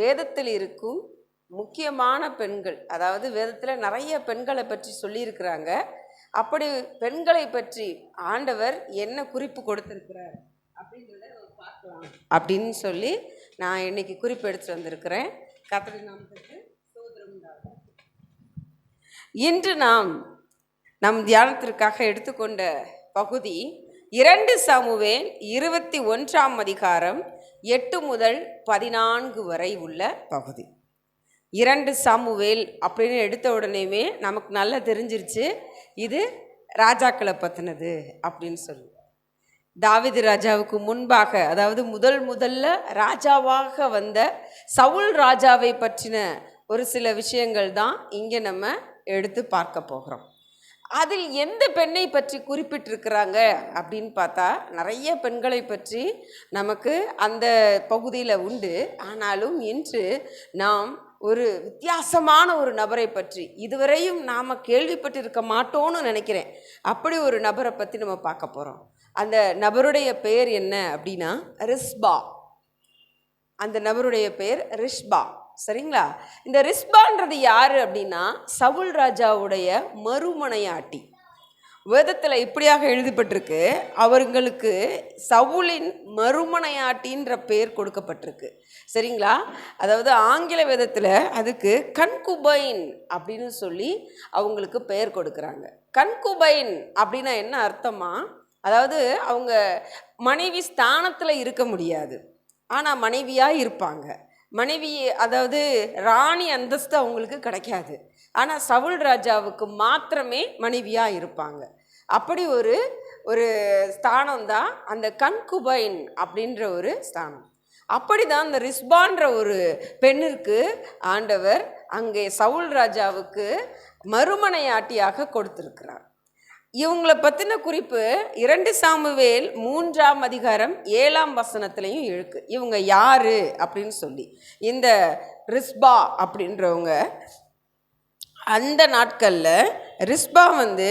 வேதத்தில் இருக்கும் முக்கியமான பெண்கள் அதாவது வேதத்தில் நிறைய பெண்களை பற்றி சொல்லியிருக்கிறாங்க. அப்படி பெண்களை பற்றி ஆண்டவர் என்ன குறிப்பு கொடுத்திருக்கிறார் அப்படின்றத நம்ம பார்க்கலாம். அப்படின்னு சொல்லி நான் இன்னைக்கு குறிப்பு எடுத்து வந்திருக்கிறேன். கத்திரி நாமத்துக்கு சோதரம் இன்று நாம் நம் தியானத்திற்காக எடுத்துக்கொண்ட பகுதி இரண்டு சாமுவேல் இருபத்தி ஒன்றாம் அதிகாரம் எட்டு முதல் பதினான்கு வரை உள்ள பகுதி. இரண்டு சாமுவேல் அப்படின்னு எடுத்த உடனேமே நமக்கு நல்லா தெரிஞ்சிருச்சு. இது ராஜாக்களை பற்றினது அப்படின்னு சொல்லி தாவிது ராஜாவுக்கு முன்பாக அதாவது முதல் முதல்ல ராஜாவாக வந்த சவுல் ராஜாவை பற்றின ஒரு சில விஷயங்கள் தான் இங்கே நம்ம எடுத்து பார்க்க போகிறோம். அதில் எந்த பெண்ணை பற்றி குறிப்பிட்டிருக்கிறாங்க அப்படின்னு பார்த்தா நிறைய பெண்களை பற்றி நமக்கு அந்த பகுதியில் உண்டு. ஆனாலும் இன்று நாம் ஒரு வித்தியாசமான ஒரு நபரை பற்றி இதுவரையும் நாம் கேள்விப்பட்டிருக்க மாட்டோம்னு நினைக்கிறேன். அப்படி ஒரு நபரை பற்றி நம்ம பார்க்க போகிறோம் அந்த நபருடைய பெயர் என்ன அப்படின்னா ரிஸ்பா அந்த நபருடைய பெயர் ரிஷ்பா. சரிங்களா? இந்த ரிஸ்பான்றது யார் அப்படின்னா சவுல் ராஜாவுடைய மறுமனையாட்டி. வேதத்தில் இப்படியாக எழுதப்பட்டிருக்கு அவர்களுக்கு சவுலின் மறுமனையாட்டின்ற பெயர் கொடுக்கப்பட்டிருக்கு. சரிங்களா? அதாவது ஆங்கில வேதத்தில் அதுக்கு கண்குபைன் அப்படின்னு சொல்லி அவங்களுக்கு பெயர் கொடுக்குறாங்க. கண்குபைன் அப்படின்னா என்ன அர்த்தமா? அதாவது அவங்க மனைவி ஸ்தானத்தில் இருக்க முடியாது. ஆனால் மனைவியாக இருப்பாங்க. மனைவி அதாவது ராணி அந்தஸ்து அவங்களுக்கு கிடைக்காது. ஆனால் சவுல் ராஜாவுக்கு மாத்திரமே மனைவியாக இருப்பாங்க. அப்படி ஒரு ஒரு ஸ்தானம் தான் அந்த கண்குபைன் அப்படின்ற ஒரு ஸ்தானம். அப்படி தான் அந்த ரிஸ்பான்ற ஒரு பெண்ணிற்கு ஆண்டவர் அங்கே சவுல் ராஜாவுக்கு மறுமனையாட்டியாக கொடுத்திருக்கிறார். இவங்கள பற்றின குறிப்பு இரண்டு சாமுவேல் மூன்றாம் அதிகாரம் ஏழாம் வசனத்துலேயும் இழுக்கு இவங்க யார் அப்படின்னு சொல்லி. இந்த ரிஸ்பா அப்படின்றவங்க அந்த நாட்களில் ரிஸ்பா வந்து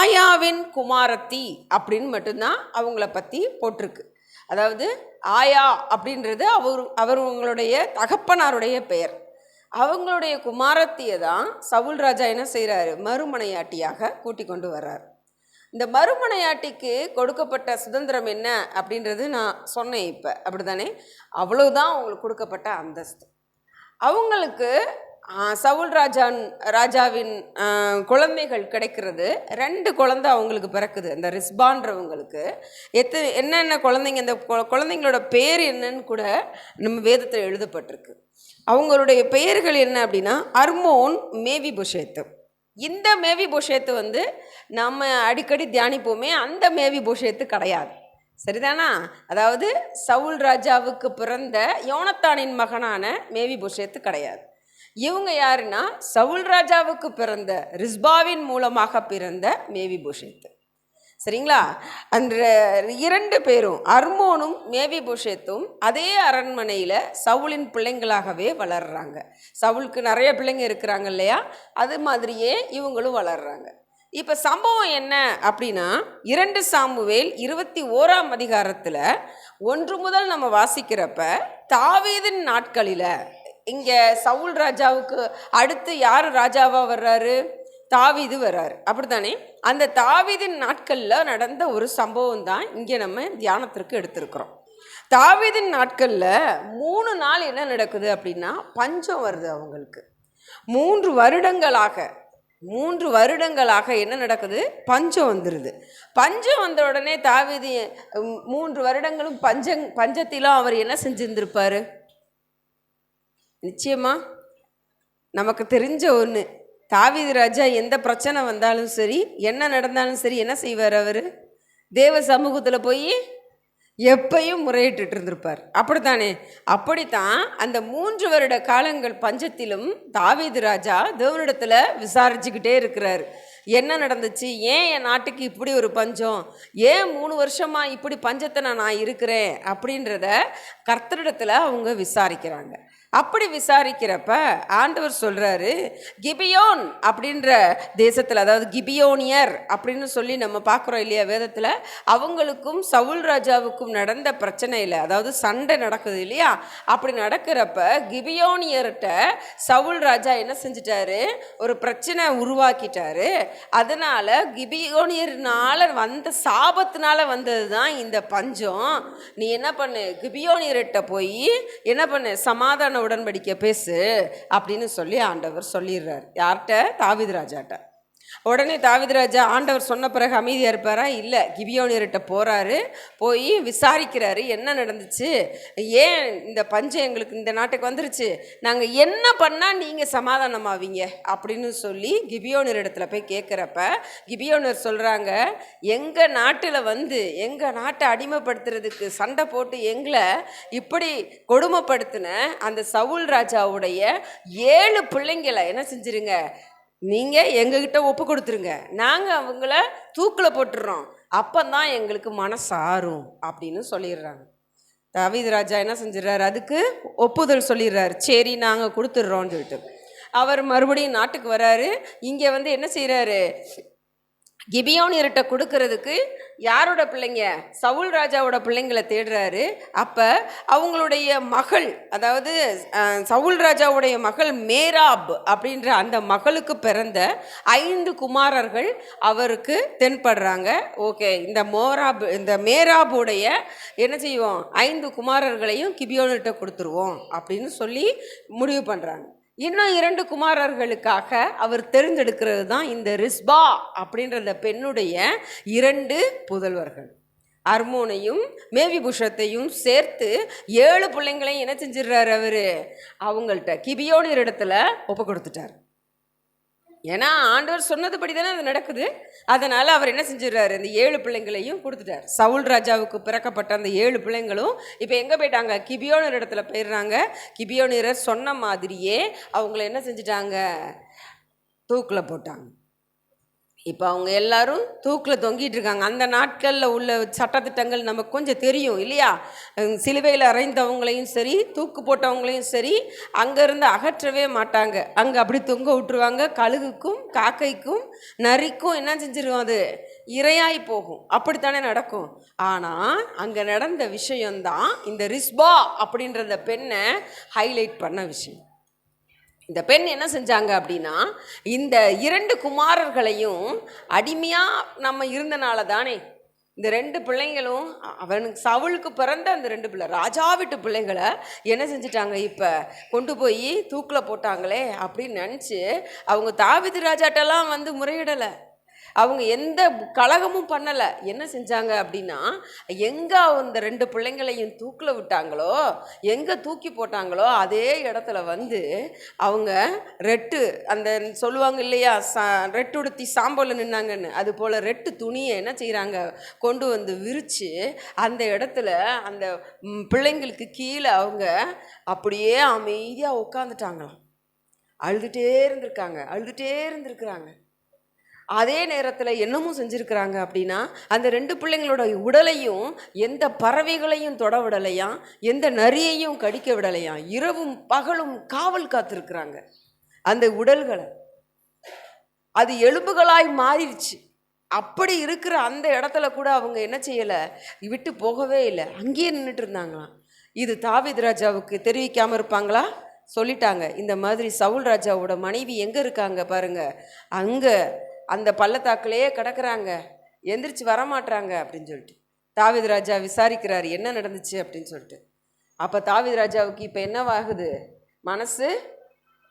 ஆயாவின் குமாரத்தி அப்படின்னு மட்டும்தான் அவங்கள பற்றி போட்டிருக்கு. அதாவது ஆயா அப்படின்றது அவர் அவர்களுடைய தகப்பனாருடைய பெயர். அவங்களுடைய குமாரத்தியை தான் சவுல் ராஜா என்ன செய்கிறாரு மறுமனையாட்டியாக கூட்டி கொண்டு வர்றார். இந்த மறுமனையாட்டிக்கு கொடுக்கப்பட்ட சுதந்திரம் என்ன அப்படின்றது நான் சொன்னேன் இப்போ. அப்படிதானே அவ்வளவுதான் அவங்களுக்கு கொடுக்கப்பட்ட அந்தஸ்து. அவங்களுக்கு சவுல் ராஜான் ராஜாவின் குழந்தைகள் கிடைக்கிறது. ரெண்டு குழந்தை அவங்களுக்கு பிறக்குது அந்த ரிஸ்பான்றவங்களுக்கு. எத்தனை என்னென்ன குழந்தைங்க இந்த குழந்தைங்களோட பேர் என்னன்னு கூட நம்ம வேதத்தில் எழுதப்பட்டிருக்கு. அவங்களுடைய பெயர்கள் என்ன அப்படின்னா அர்மோன் மேவி புஷேத்து இந்த மேவி புஷேத்து வந்து நம்ம அடிக்கடி தியானிப்போமே அந்த மேவி புஷேத்து கிடையாது. சரிதானா? அதாவது சவுல் ராஜாவுக்கு பிறந்த யோனத்தானின் மகனான மேவி புஷேத்து கிடையாது. இவங்க யாருன்னா சவுல் ராஜாவுக்கு பிறந்த ரிஸ்பாவின் மூலமாக பிறந்த மேவி புஷேத்து. சரிங்களா? அந்த இரண்டு பேரும் அர்மோனும் மேவி புஷேத்தும் அதே அரண்மனையில் சவுலின் பிள்ளைங்களாகவே வளர்றாங்க. சவுலுக்கு நிறைய பிள்ளைங்க இருக்கிறாங்க இல்லையா? அது மாதிரியே இவங்களும் வளர்கிறாங்க இப்போ சம்பவம் என்ன அப்படின்னா இரண்டு சாமுவேல் இருபத்தி ஓராம் அதிகாரத்தில் ஒன்று முதல் நம்ம வாசிக்கிறப்ப தாவீதின் நாட்களில் இங்கே சவுல் ராஜாவுக்கு அடுத்து யார் ராஜாவாக வர்றாரு? தாவீது வர்றாரு. அப்படித்தானே? அந்த தாவிதின் நாட்களில் நடந்த ஒரு சம்பவம் தான் இங்கே நம்ம தியானத்திற்கு எடுத்திருக்கிறோம். தாவிதின் நாட்களில் மூணு நாள் என்ன நடக்குது அப்படின்னா பஞ்சம் வருது அவங்களுக்கு. மூன்று வருடங்களாக மூன்று வருடங்களாக என்ன நடக்குது? பஞ்சம் வந்துடுது பஞ்சம் வந்த உடனே தாவிதி மூன்று வருடங்களும் பஞ்சங் பஞ்சத்திலும் அவர் என்ன செஞ்சுருந்துருப்பார்? நிச்சயமாக நமக்கு தெரிஞ்ச ஒன்று தாவீது ராஜா எந்த பிரச்சனை வந்தாலும் சரி என்ன நடந்தாலும் சரி என்ன செய்வார் அவர்? தேவ சமூகத்தில் போய் எப்பையும் முறையிட்டு இருந்திருப்பார். அப்படித்தானே? அப்படித்தான் அந்த மூன்று வருட காலங்கள் பஞ்சத்திலும் தாவீது ராஜா தேவனிடத்தில் விசாரிச்சுக்கிட்டே இருக்கிறார். என்ன நடந்துச்சு? ஏன் என் நாட்டுக்கு இப்படி ஒரு பஞ்சம்? ஏன் மூணு வருஷமா இப்படி பஞ்சத்தை நான் நான் இருக்கிறேன்? அப்படின்றத கர்த்தரிடத்தில் அவங்க விசாரிக்கிறாங்க. அப்படி விசாரிக்கிறப்ப ஆண்டவர் சொல்கிறாரு கிபியோன் அப்படின்ற தேசத்தில் அதாவது கிபியோனியர் அப்படின்னு சொல்லி நம்ம பார்க்குறோம் இல்லையா வேதத்தில் அவங்களுக்கும் சவுல் ராஜாவுக்கும் நடந்த பிரச்சனையில் அதாவது சண்டை நடக்குது இல்லையா? அப்படி நடக்கிறப்ப கிபியோனியர்கிட்ட சவுல் ராஜா என்ன செஞ்சிட்டாரு? ஒரு பிரச்சனை உருவாக்கிட்டாரு. அதனால் கிபியோனியர்னால் வந்த சாபத்தினால வந்தது தான் இந்த பஞ்சம். நீ என்ன பண்ணு? கிபியோனியர்கிட்ட போய் என்ன பண்ணு? சமாதான உடன்படிக்கை பேசு அப்படின்னு சொல்லி ஆண்டவர் சொல்லிடுறார். யார்கிட்ட? தாவிதராஜாட்ட உடனே தாவிதராஜா ஆண்டவர் சொன்ன பிறகு அமைதியாக இருப்பாரா? இல்லை. கிபியோனியர்கிட்ட போகிறாரு போய் விசாரிக்கிறாரு. என்ன நடந்துச்சு? ஏன் இந்த பஞ்சம் எங்களுக்கு இந்த நாட்டுக்கு வந்துருச்சு? நாங்கள் என்ன பண்ணால் நீங்கள் சமாதானமாவீங்க? அப்படின்னு சொல்லி கிபியோனியர் இடத்துல போய் கேட்குறப்ப கிபியோனியர் சொல்கிறாங்க எங்கள் நாட்டில் வந்து எங்கள் நாட்டை அடிமைப்படுத்துறதுக்கு சண்டை போட்டு எங்களை இப்படி கொடுமைப்படுத்தின அந்த சவுல் ராஜாவுடைய ஏழு பிள்ளைங்களை என்ன செஞ்சிருங்க? நீங்கள் எங்ககிட்ட ஒப்பு கொடுத்துருங்க. நாங்கள் அவங்கள தூக்கில் போட்டுடுறோம் அப்போ தான் எங்களுக்கு மனசாரும் அப்படின்னு சொல்லிடுறாங்க. தாவீது ராஜா என்ன செஞ்சிடறாரு? அதுக்கு ஒப்புதல் சொல்லிடுறாரு. சரி நாங்கள் கொடுத்துட்றோன்னு சொல்லிட்டு. அவர் மறுபடியும் நாட்டுக்கு வராரு. இங்கே வந்து என்ன செய்கிறாரு கிபியோனியர்கிட்ட கொடுக்கறதுக்கு யாரோட பிள்ளைங்க? சவுல் ராஜாவோட பிள்ளைங்களை தேடுறாரு. அப்போ அவங்களுடைய மகள் அதாவது சவுல் ராஜாவுடைய மகள் மேராப் அப்படின்ற அந்த மகளுக்கு பிறந்த ஐந்து குமாரர்கள் அவருக்கு தென்படுறாங்க. ஓகே இந்த மோராப் இந்த மேராபுடைய என்ன செய்வோம்? ஐந்து குமாரர்களையும் கிபியோனிட்ட கொடுத்துருவோம் அப்படின்னு சொல்லி முடிவு பண்ணுறாங்க இன்னும் இரண்டு குமாரர்களுக்காக அவர் தெரிந்தெடுக்கிறது தான் இந்த ரிஸ்பா அப்படின்ற பெண்ணுடைய இரண்டு புதல்வர்கள். அர்மோனையும் மேவிபுஷத்தையும் சேர்த்து ஏழு பிள்ளைங்களையும் என்ன செஞ்சிடுறாரு அவர்? அவங்கள்ட்ட கிபியோனியர் இடத்துல ஒப்பு கொடுத்துட்டார். ஏன்னா ஆண்டவர் சொன்னதுபடி தானே அது நடக்குது. அதனால் அவர் என்ன செஞ்சிடுறாரு? இந்த ஏழு பிள்ளைங்களையும் கொடுத்துட்டார். சவுல் ராஜாவுக்கு பிறக்கப்பட்ட அந்த ஏழு பிள்ளைங்களும் இப்போ எங்கே போயிட்டாங்க? கிபியோனர் இடத்துல போயிடுறாங்க. கிபியோனியரர் சொன்ன மாதிரியே அவங்கள என்ன செஞ்சிட்டாங்க? தூக்கில் போட்டாங்க. இப்போ அவங்க எல்லாரும் தூக்கில் தொங்கிட்டு இருக்காங்க. அந்த நாட்களில் உள்ள சட்டத்திட்டங்கள் நமக்கு கொஞ்சம் தெரியும் இல்லையா? சிலுவையில் அறைந்தவங்களையும் சரி தூக்கு போட்டவங்களையும் சரி அங்கேருந்து அகற்றவே மாட்டாங்க. அங்கே அப்படி தொங்க விட்டுருவாங்க. கழுகுக்கும் காக்கைக்கும் நரிக்கும் என்ன செஞ்சிருவோம் அது? இரையாய் போகும். அப்படித்தானே நடக்கும். ஆனால் அங்கே நடந்த விஷயம்தான் இந்த ரிஸ்பா அப்படின்ற பெண்ணை ஹைலைட் பண்ண விஷயம். இந்த பெண் என்ன செஞ்சாங்க அப்படின்னா இந்த இரண்டு குமாரர்களையும் அடிமையாக நம்ம இருந்தனால தானே இந்த ரெண்டு பிள்ளைங்களும் அவனுக்கு சவுளுக்கு பிறந்த அந்த ரெண்டு பிள்ளை ராஜா வீட்டு பிள்ளைகளை என்ன செஞ்சிட்டாங்க இப்போ? கொண்டு போய் தூக்கில் போட்டாங்களே அப்படின்னு நினச்சி அவங்க தாவித ராஜாட்டெல்லாம் வந்து முறையிடலை. அவங்க எந்த கலகமும் பண்ணலை. என்ன செஞ்சாங்க அப்படின்னா எங்கே அந்த ரெண்டு பிள்ளைங்களையும் தூக்கில் விட்டாங்களோ எங்கே தூக்கி போட்டாங்களோ அதே இடத்துல வந்து அவங்க ரெட்டு அந்த சொல்லுவாங்க இல்லையா சா ரெட்டு உடுத்தி சாம்பல் நின்னாங்கன்னு அது போல் ரெட்டு துணியை என்ன செய்கிறாங்க கொண்டு வந்து விரித்து அந்த இடத்துல அந்த பிள்ளைங்களுக்கு கீழே அவங்க அப்படியே அமைதியாக உட்காந்துட்டாங்களாம் அழுதுகிட்டே இருந்திருக்காங்க அழுதுகிட்டே இருந்திருக்கிறாங்க. அதே நேரத்தில் என்னமும் செஞ்சுருக்கிறாங்க அப்படின்னா அந்த ரெண்டு பிள்ளைங்களோட உடலையும் எந்த பறவைகளையும் தொட விடலையாம் எந்த நரியையும் கடிக்க விடலையாம் இரவும் பகலும் காவல் காத்திருக்கிறாங்க. அந்த உடல்களை. அது எலும்புகளாய் மாறிடுச்சு. அப்படி இருக்கிற அந்த இடத்துல கூட அவங்க என்ன செய்யலை? விட்டு போகவே இல்லை. அங்கேயே நின்றுட்டு இருந்தாங்களாம் இது தாவித் ராஜாவுக்கு தெரிவிக்காமல் இருப்பாங்களா? சொல்லிட்டாங்க. இந்த மாதிரி சவுல் ராஜாவோட மனைவி எங்கே இருக்காங்க பாருங்கள் அங்கே அந்த பள்ளத்தாக்குலேயே கிடக்குறாங்க. எந்திரிச்சு வரமாட்றாங்க அப்படின்னு சொல்லிட்டு. தாவீது ராஜா விசாரிக்கிறாரு என்ன நடந்துச்சு அப்படின்னு சொல்லிட்டு. அப்போ தாவித ராஜாவுக்கு இப்போ என்னவாகுது? மனசு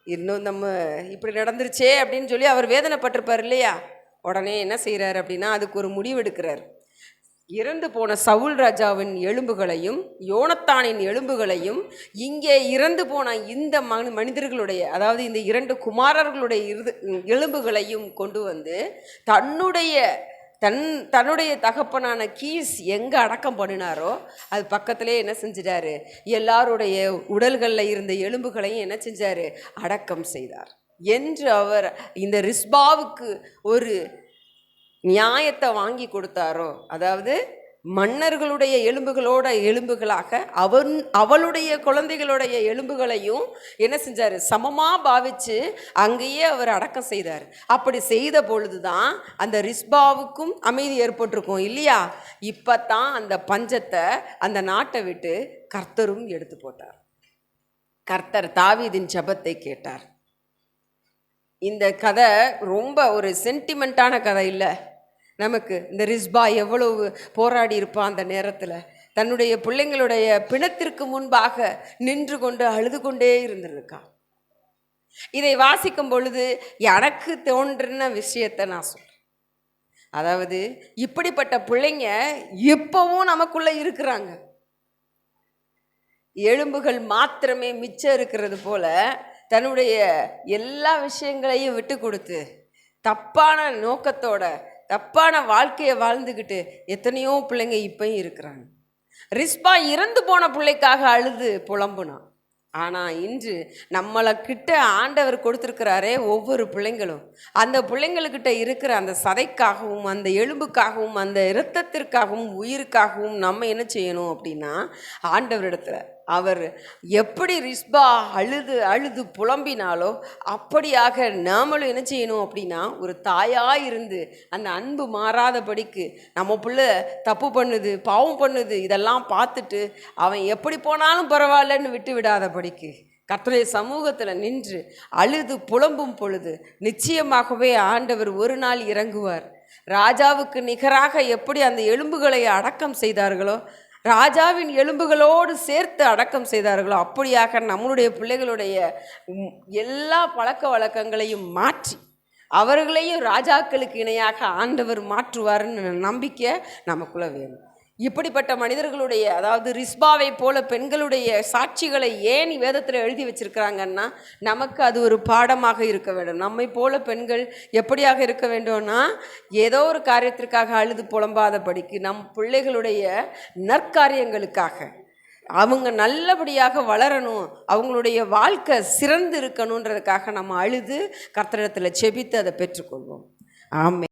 இன்னும் நம்ம இப்படி நடந்துருச்சே அப்படின்னு சொல்லி அவர் வேதனைப்பட்டிருப்பார் இல்லையா? உடனே என்ன செய்கிறாரு அப்படின்னா அதுக்கு ஒரு முடிவு எடுக்கிறார். இறந்து போன சவுல் ராஜாவின் எலும்புகளையும் யோனத்தானின் எலும்புகளையும் இங்கே இறந்து போன இந்த மனி மனிதர்களுடைய அதாவது இந்த இரண்டு குமாரர்களுடைய இறுது எலும்புகளையும் கொண்டு வந்து தன்னுடைய தன் தன்னுடைய தகப்பனான கீஸ் எங்கே அடக்கம் பண்ணினாரோ அது பக்கத்திலே என்ன செஞ்சிட்டாரு? எல்லாருடைய உடல்களில் இருந்த எலும்புகளையும் என்ன செஞ்சார்? அடக்கம் செய்தார். என்று அவர் இந்த ரிஸ்பாவுக்கு ஒரு நியாயத்தை வாங்கி கொடுத்தாரோ அதாவது மன்னர்களுடைய எலும்புகளோட எலும்புகளாக அவன் அவளுடைய குழந்தைகளுடைய எலும்புகளையும் என்ன செஞ்சார்? சமமாக பாவிச்சு அங்கேயே அவர் அடக்கம் செய்தார். அப்படி செய்த பொழுது தான் அந்த ரிஸ்பாவுக்கும் அமைதி ஏற்பட்டிருக்கும் இல்லையா? இப்போ தான் அந்த பஞ்சத்தை அந்த நாட்டை விட்டு கர்த்தரும் எடுத்து போட்டார். கர்த்தர் தாவீதின் ஜெபத்தை கேட்டார். இந்த கதை ரொம்ப ஒரு சென்டிமெண்ட்டான கதை இல்லை. நமக்கு இந்த ரிஸ்பா எவ்வளவு போராடி இருப்பான் அந்த நேரத்தில். தன்னுடைய பிள்ளைங்களுடைய பிணத்திற்கு முன்பாக நின்று கொண்டு அழுது கொண்டே இருந்திருக்கான் இதை வாசிக்கும் பொழுது எனக்கு தோன்றின விஷயத்தை நான் சொல்கிறேன் அதாவது இப்படிப்பட்ட பிள்ளைங்க இப்போவும் நமக்குள்ளே இருக்கிறாங்க. எலும்புகள் மாத்திரமே மிச்சம் இருக்கிறது போல தன்னுடைய எல்லா விஷயங்களையும் விட்டு கொடுத்து தப்பான நோக்கத்தோட தப்பான வாழ்க்கையை வாழ்ந்துக்கிட்டு எத்தனையோ பிள்ளைங்க இப்பயும் இருக்கிறாங்க. ரிஸ்பா இறந்து போன பிள்ளைக்காக அழுது புலம்புனான் ஆனால் இன்று நம்மளை கிட்ட ஆண்டவர் கொடுத்துருக்கிறாரே ஒவ்வொரு பிள்ளைங்களும். அந்த பிள்ளைங்களுக்கிட்ட இருக்கிற அந்த சதைக்காகவும் அந்த எலும்புக்காகவும் அந்த இரத்தத்திற்காகவும் உயிருக்காகவும் நம்ம என்ன செய்யணும் அப்படின்னா ஆண்டவரிடத்துல அவர் எப்படி ரிஸ்பா அழுது அழுது புலம்பினாலோ அப்படியாக நாமளும் என்ன செய்யணும் அப்படின்னா ஒரு தாயாக இருந்து அந்த அன்பு மாறாதபடிக்கு நம்ம பிள்ளை தப்பு பண்ணுது பாவம் பண்ணுது இதெல்லாம் பார்த்துட்டு அவன் எப்படி போனாலும் பரவாயில்லன்னு விட்டு விடாதபடிக்கு கர்த்தருடைய சமூகத்தில் நின்று அழுது புலம்பும் பொழுது நிச்சயமாகவே ஆண்டவர் ஒரு நாள் இறங்குவார். ராஜாவுக்கு நிகராக எப்படி அந்த எலும்புகளை அடக்கம் செய்தார்களோ ராஜாவின் எலும்புகளோடு சேர்த்து அடக்கம் செய்தார்களோ அப்படியாக நம்மளுடைய பிள்ளைகளுடைய எல்லா பழக்க வழக்கங்களையும் மாற்றி அவர்களையும் ராஜாக்களுக்கு இணையாக ஆண்டவர் மாற்றுவார்னு நம்பிக்கை நமக்குள்ளே வேணும். இப்படிப்பட்ட மனிதர்களுடைய அதாவது ரிஸ்பாவை போல பெண்களுடைய சாட்சிகளை ஏன் வேதத்தில் எழுதி வச்சிருக்கிறாங்கன்னா நமக்கு அது ஒரு பாடமாக இருக்க வேண்டும். நம்மை போல பெண்கள் எப்படியாக இருக்க வேண்டும்னா ஏதோ ஒரு காரியத்திற்காக அழுது புலம்பாதபடிக்கு நம் பிள்ளைகளுடைய நற்காரியங்களுக்காக. அவங்க நல்லபடியாக வளரணும் அவங்களுடைய வாழ்க்கை சிறந்து இருக்கணுன்றதுக்காக நம்ம அழுது கர்த்தரிடத்தில் செபித்து அதை பெற்றுக்கொள்வோம். ஆமே